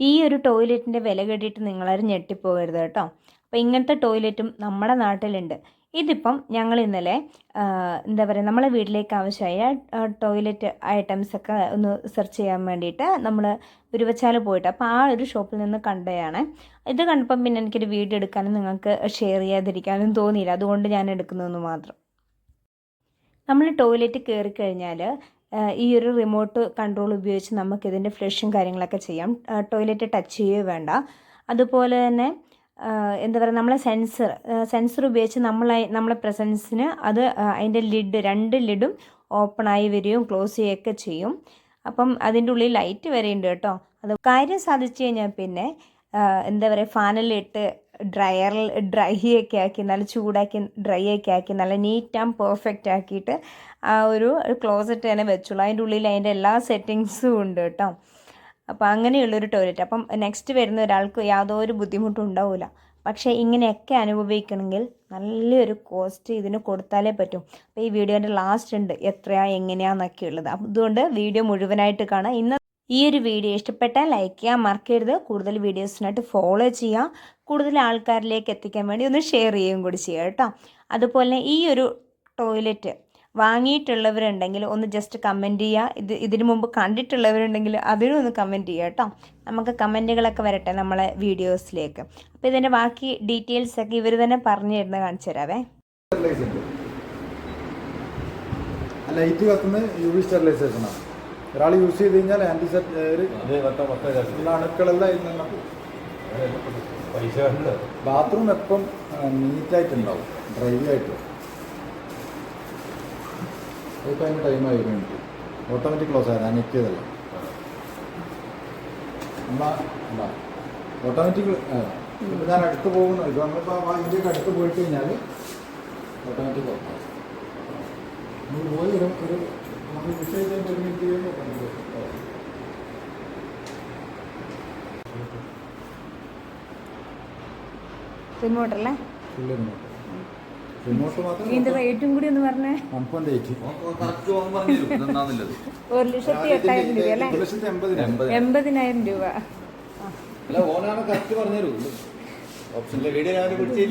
ഈ ഒരു ടോയ്ലറ്റിന്റെ വില കേട്ടിട്ട് നിങ്ങളാരും ഞെട്ടിപ്പോകരുത് കേട്ടോ. അപ്പോൾ ഇങ്ങനത്തെ ടോയ്ലറ്റും നമ്മുടെ നാട്ടിലുണ്ട്. ഇതിപ്പം ഞങ്ങൾ ഇന്നലെ എന്താ പറയുക നമ്മളെ വീട്ടിലേക്ക് ആവശ്യമായ ടോയ്ലറ്റ് ഐറ്റംസ് ഒക്കെ ഒന്ന് സെർച്ച് ചെയ്യാൻ വേണ്ടിയിട്ട് നമ്മൾ ഉരുവച്ചാൽ പോയിട്ട് അപ്പോൾ ആ ഒരു ഷോപ്പിൽ നിന്ന് കണ്ടതാണ്. ഇത് കണ്ടപ്പം പിന്നെ എനിക്കൊരു വീഡിയോ എടുക്കാനും നിങ്ങൾക്ക് ഷെയർ ചെയ്യാതിരിക്കാനും തോന്നിയില്ല. അതുകൊണ്ട് ഞാൻ എടുക്കുന്നതെന്ന് മാത്രം. നമ്മൾ ടോയ്ലറ്റ് കയറി കഴിഞ്ഞാൽ ഈ ഒരു റിമോട്ട് കൺട്രോൾ ഉപയോഗിച്ച് നമുക്ക് ഇതിന്റെ ഫ്ലഷും കാര്യങ്ങളൊക്കെ ചെയ്യാം. ടോയ്ലറ്റ് ടച്ച് ചെയ്യുകയോ വേണ്ട. അതുപോലെ തന്നെ എന്താ പറയുക നമ്മളെ സെൻസർ സെൻസർ ഉപയോഗിച്ച് നമ്മളെ നമ്മളെ പ്രസൻസിന് അത് അതിന്റെ ലിഡ് രണ്ട് ലിഡും ഓപ്പണായി വരികയും ക്ലോസ് ചെയ്യുകയൊക്കെ ചെയ്യും. അപ്പം അതിന്റെ ഉള്ളിൽ ലൈറ്റ് വരെയുണ്ട് കേട്ടോ. അത് കാര്യം സാധിച്ചു കഴിഞ്ഞാൽ പിന്നെ എന്താ പറയുക ഫാനിലിട്ട് ഡ്രയറിൽ ഡ്രൈ ഒക്കെ ആക്കി നല്ല ചൂടാക്കി ഡ്രൈ ഒക്കെ ആക്കി നല്ല നീറ്റ് ആൻഡ് പെർഫെക്റ്റ് ആക്കിയിട്ട് ആ ഒരു ക്ലോസറ്റ് തന്നെ വെച്ചുള്ളൂ അതിന്റെ ഉള്ളിൽ അതിന്റെ എല്ലാ സെറ്റിങ്സും ഉണ്ട് കേട്ടോ. അപ്പോൾ അങ്ങനെയുള്ളൊരു ടോയ്ലറ്റ് അപ്പം നെക്സ്റ്റ് വരുന്ന ഒരാൾക്ക് യാതൊരു ബുദ്ധിമുട്ടും ഉണ്ടാവില്ല പക്ഷേ ഇങ്ങനെയൊക്കെ അനുഭവിക്കണമെങ്കിൽ നല്ലൊരു കോസ്റ്റ് ഇതിന് കൊടുത്താലേ പറ്റും. അപ്പോൾ ഈ വീഡിയോന്റെ ലാസ്റ്റ് ഉണ്ട് എത്രയാണ് എങ്ങനെയാന്നൊക്കെ ഉള്ളത് അതുകൊണ്ട് വീഡിയോ മുഴുവനായിട്ട് കാണാം. ഇന്ന് ഈ ഒരു വീഡിയോ ഇഷ്ടപ്പെട്ടാൽ ലൈക്ക് ചെയ്യാൻ മറക്കരുത്. കൂടുതൽ വീഡിയോസിനായിട്ട് ഫോളോ ചെയ്യുക. കൂടുതൽ ആൾക്കാരിലേക്ക് എത്തിക്കാൻ വേണ്ടി ഒന്ന് ഷെയർ ചെയ്യുകയും കൂടി ചെയ്യുക കേട്ടോ. അതുപോലെ ഈ ഒരു ടോയ്ലറ്റ് വാങ്ങിയിട്ടുള്ളവരുണ്ടെങ്കിൽ ഒന്ന് ജസ്റ്റ് കമന്റ് ചെയ്യുക. ഇത് ഇതിനു മുമ്പ് കണ്ടിട്ടുള്ളവരുണ്ടെങ്കിൽ അതിനും ഒന്ന് കമന്റ് ചെയ്യുക കേട്ടോ. നമുക്ക് കമന്റുകളൊക്കെ വരട്ടെ നമ്മളെ വീഡിയോസിലേക്ക്. അപ്പോൾ ഇതിന്റെ ബാക്കി ഡീറ്റെയിൽസ് ഒക്കെ ഇവർ തന്നെ പറഞ്ഞു തരുന്ന കാണിച്ചു തരാവേ. ലൈറ്റ് കത്തുന്ന യു വി സ്റ്റെറിലൈസേഷനാണ് ഒരാൾ യൂസ് ചെയ്ത് കഴിഞ്ഞാൽ ആന്റി സെറ്റ് ഉള്ള അണുക്കളെല്ലാം പൈസ ഉണ്ട് ബാത്റൂം എപ്പം നീറ്റായിട്ടുണ്ടാവും ഡ്രൈ ആയിട്ട്. അതിപ്പോൾ ടൈം ടൈമായി വേണ്ടി ഓട്ടോമാറ്റിക് ക്ലോസ് ആയത് അനക്കിയതല്ല ഓട്ടോമാറ്റിക് ഇപ്പം ഞാൻ അടുത്ത് പോകുന്നു. ഇത് നമ്മളിപ്പോൾ ഇന്ത്യയ്ക്ക് അടുത്ത് പോയിട്ട് കഴിഞ്ഞാൽ ഓട്ടോമാറ്റിക് ഓഫ് ആവും നമ്മൾ പോയി ഒരു റിമോട്ട് റേറ്റും കൂടി ഒന്ന് പറഞ്ഞേ? ഒരു ലക്ഷത്തി എട്ടായിരം രൂപ അല്ലേ? എൺപതിനായിരം. രൂപ. ഓനാണ് കറക്റ്റ് പറഞ്ഞു ഓപ്ഷനിലെ വീഡിയോ ഞാൻ പിടിച്ചില്ല